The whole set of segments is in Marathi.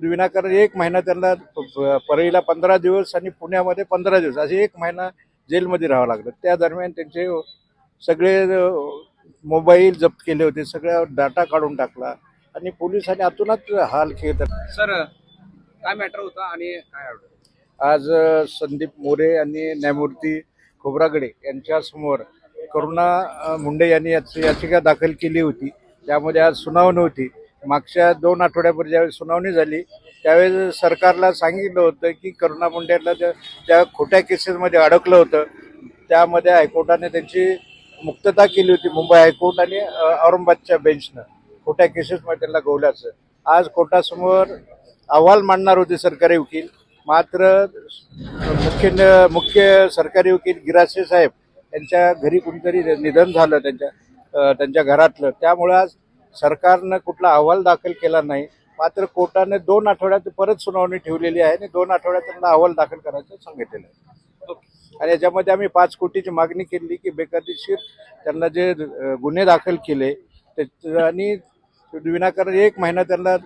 विनाकारण एक महिना त्यांना परळीला पंधरा दिवस आणि पुण्यामध्ये पंधरा दिवस असे एक महिना जेलमध्ये राहावं लागलं. त्या दरम्यान त्यांचे सगळे मोबाईल जप्त केले होते सगळ्या डाटा काढून टाकला आणि पोलिसांनी आतूनच हाल केले. सर काय मॅटर होता आणि काय आज संदीप मोरे आणि न्यायमूर्ती खोब्रागडे यांच्या समोर करुणा मुंडे यांनी याची याचिका दाखल केली होती. त्यामध्ये आज सुनावणी होती. मागच्या दोन आठवड्यापूर्वी ज्यावेळेस सुनावणी झाली त्यावेळेस सरकारला सांगितलं होतं की करुणा मुंडेला त्या त्या खोट्या केसेसमध्ये अडकलं होतं त्यामध्ये हायकोर्टाने त्यांची मुक्तता केली होती मुंबई हायकोर्ट आणि औरंगाबादच्या बेंचनं. खोट्या केसेसमध्ये त्यांना गवल्याचं आज कोर्टासमोर अहवाल मांडणार होते सरकारी वकील. मात्र मुख्य मुख्य सरकारी वकील गिरासे साहेब यांच्या घरी कुणीतरी निधन झालं त्यांच्या त्यांच्या घरातलं. त्यामुळं आज सरकारनं कुठला अहवाल दाखल केला नाही. मात्र कोर्टाने दोन आठवड्यात परत सुनावणी ठेवलेली आहे आणि दोन आठवड्यात त्यांना अहवाल दाखल करायचं सांगितलेलं आहे. आणि याच्यामध्ये आम्ही पाच कोटीची मागणी केली की बेकायदेशीर त्यांना जे गुन्हे दाखल केले ते आणि विनाकारण एक महिना त्यांना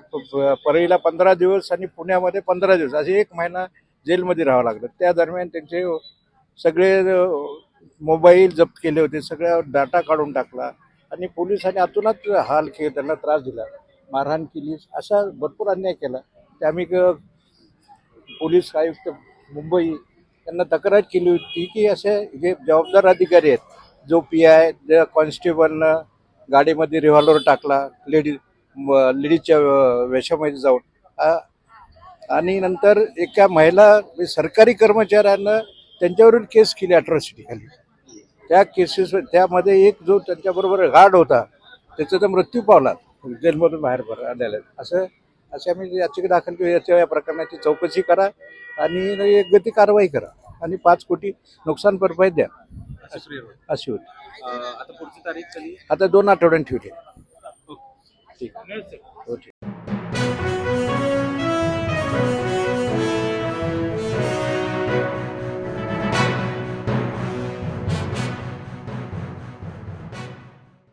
परळीला पंधरा दिवस आणि पुण्यामध्ये पंधरा दिवस असे एक महिना जेलमध्ये राहावं लागलं. त्या दरम्यान त्यांचे सगळे मोबाईल जप्त केले होते सगळ्या डाटा काढून टाकला. आणि पोलिसांनी आतूनच हाल केले त्यांना त्रास दिला मारहाण केली असा भरपूर अन्याय केला. ते आम्ही पोलीस आयुक्त मुंबई त्यांना तक्रार केली होती की असे जे जबाबदार अधिकारी आहेत जो पी आय ज्या कॉन्स्टेबलनं गाडीमध्ये रिव्हॉल्वर टाकला लेडीज लेडीजच्या वेशामध्ये जाऊन आणि नंतर एका महिला सरकारी कर्मचाऱ्यानं त्यांच्यावरून केस केली अट्रॉसिटी खाली. त्या केसेस त्यामध्ये एक जो त्यांच्याबरोबर गार्ड होता त्याचा तर मृत्यू पावला. जेलमधून बाहेर आलेला. असं असे आम्ही याचिका दाखल केली. याच्या या प्रकरणाची चौकशी करा आणि योग्य ती कारवाई करा आणि पाच कोटी नुकसान भरपाई द्या. अशी होती. आता पुढची तारीख कधी? आता दोन आठवड्यांनी ठेवली. ठीक. आहे हो ठीक.